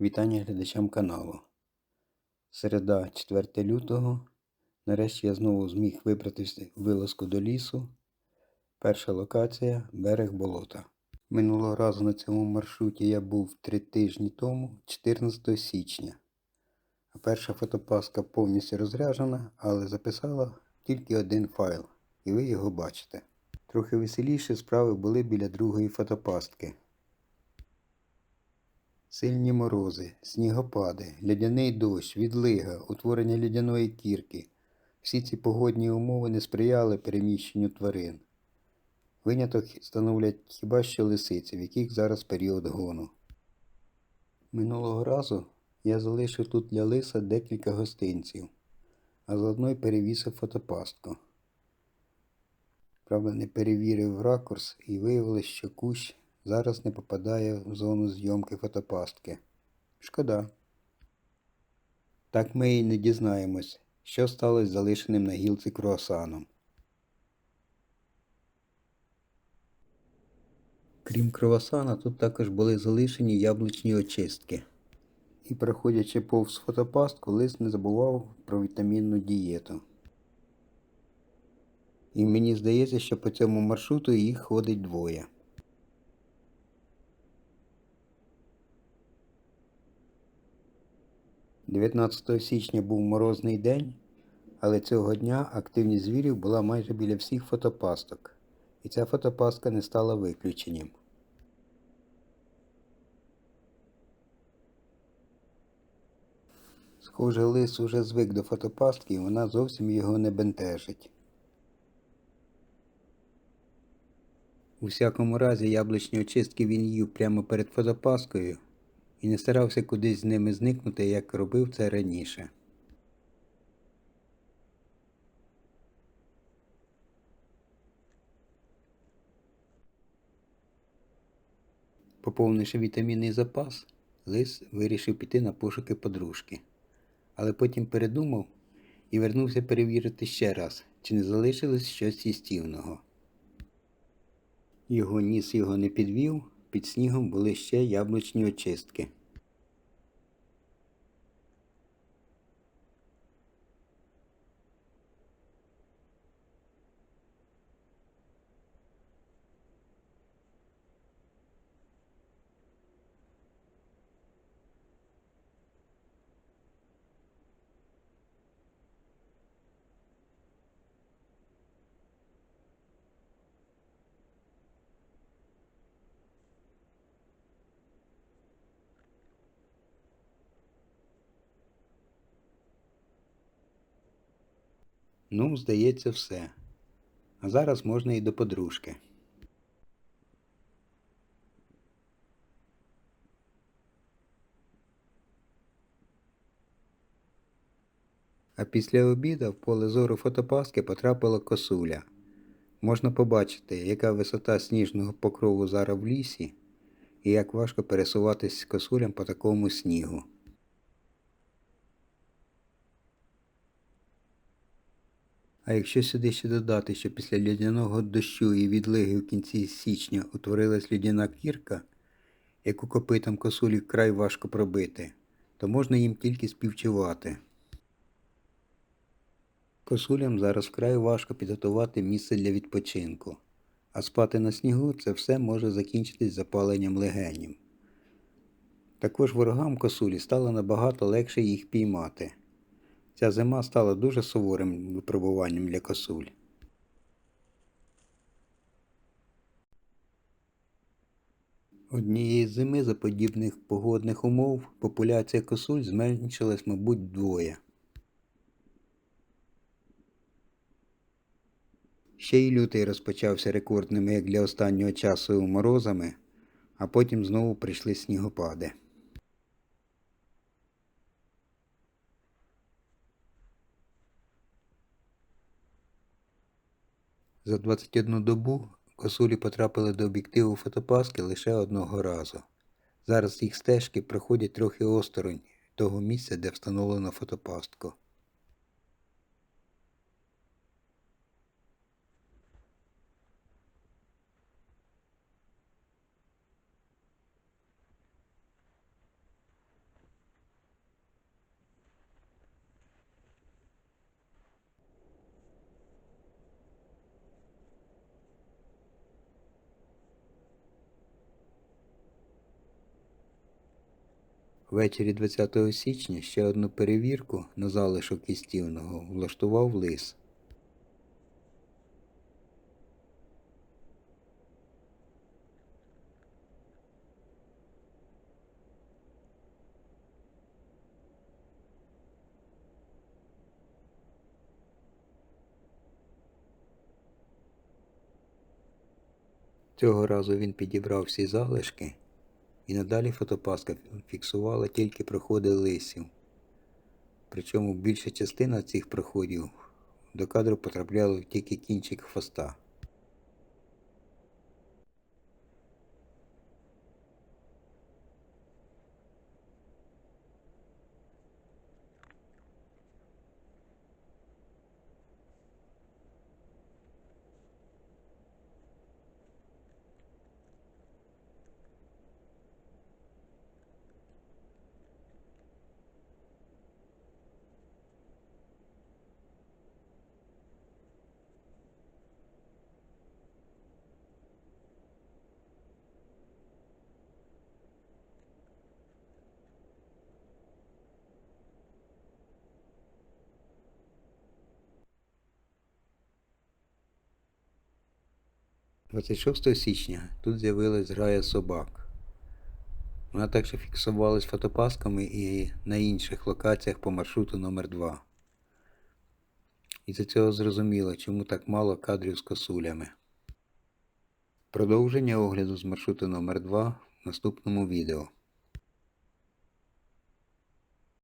Вітання глядачам каналу. Середа 4 лютого. Нарешті я знову зміг вибратися вилазку до лісу. Перша локація берег болота. Минулого разу на цьому маршруті я був три тижні тому, 14 січня. Перша фотопаска повністю розряджена, але записала тільки один файл, і ви його бачите. Трохи веселіші справи були біля другої фотопастки. Сильні морози, снігопади, лядяний дощ, відлига, утворення лядяної кірки. Всі ці погодні умови не сприяли переміщенню тварин. Виняток становлять хіба що лисиці, в яких зараз період гону. Минулого разу я залишив тут для лиса декілька гостинців, а заодно й перевісив фотопастку. Правда, не перевірив ракурс і виявилось, що кущ зараз не попадає в зону зйомки фотопастки. Шкода. Так ми і не дізнаємось, що сталося з залишеним на гілці круасаном. Крім круасана, тут також були залишені яблучні очистки. І проходячи повз фотопастку, лист не забував про вітамінну дієту. І мені здається, що по цьому маршруту їх ходить двоє. «19 січня був морозний день, але цього дня активність звірів була майже біля всіх фотопасток, і ця фотопастка не стала виключенням. Схоже, лис уже звик до фотопастки і вона зовсім його не бентежить. У всякому разі, яблучні очистки він їв прямо перед фотопасткою і не старався кудись з ними зникнути, як робив це раніше. Поповнивши вітамінний запас, лис вирішив піти на пошуки подружки, але потім передумав і вернувся перевірити ще раз, чи не залишилось щось їстівного. Його ніс його не підвів, під снігом були ще яблучні очистки. Ну, здається, все. А зараз можна і до подружки. А після обіду в поле зору фотопаски потрапила косуля. Можна побачити, яка висота сніжного покрову зараз в лісі і як важко пересуватись косулям по такому снігу. А якщо сюди ще додати, що після льодяного дощу і відлиги в кінці січня утворилась льодяна кірка, яку копитам косулі край важко пробити, то можна їм тільки співчувати. Косулям зараз вкрай важко підготувати місце для відпочинку, а спати на снігу це все може закінчитись запаленням легенів. Також ворогам косулі стало набагато легше їх піймати. Ця зима стала дуже суворим випробуванням для косуль. Однієї зими за подібних погодних умов популяція косуль зменшилась, мабуть, вдвоє. Ще й лютий розпочався рекордними, як для останнього часу, морозами, а потім знову прийшли снігопади. За 21 добу косулі потрапили до об'єктиву фотопаски лише одного разу. Зараз їх стежки проходять трохи осторонь того місця, де встановлено фотопастку. Ввечері 20 січня ще одну перевірку на залишок істівного влаштував лис. Цього разу він підібрав всі залишки, і надалі фотопаска фіксувала тільки проходи лисів. Причому більша частина цих проходів до кадру потрапляла тільки кінчик хвоста. – 26 січня тут з'явилась зграя собак. Вона також фіксувалась фотопасками і на інших локаціях по маршруту номер 2 І з цього зрозуміло, чому так мало кадрів з косулями. Продовження огляду з маршруту номер 2 в наступному відео.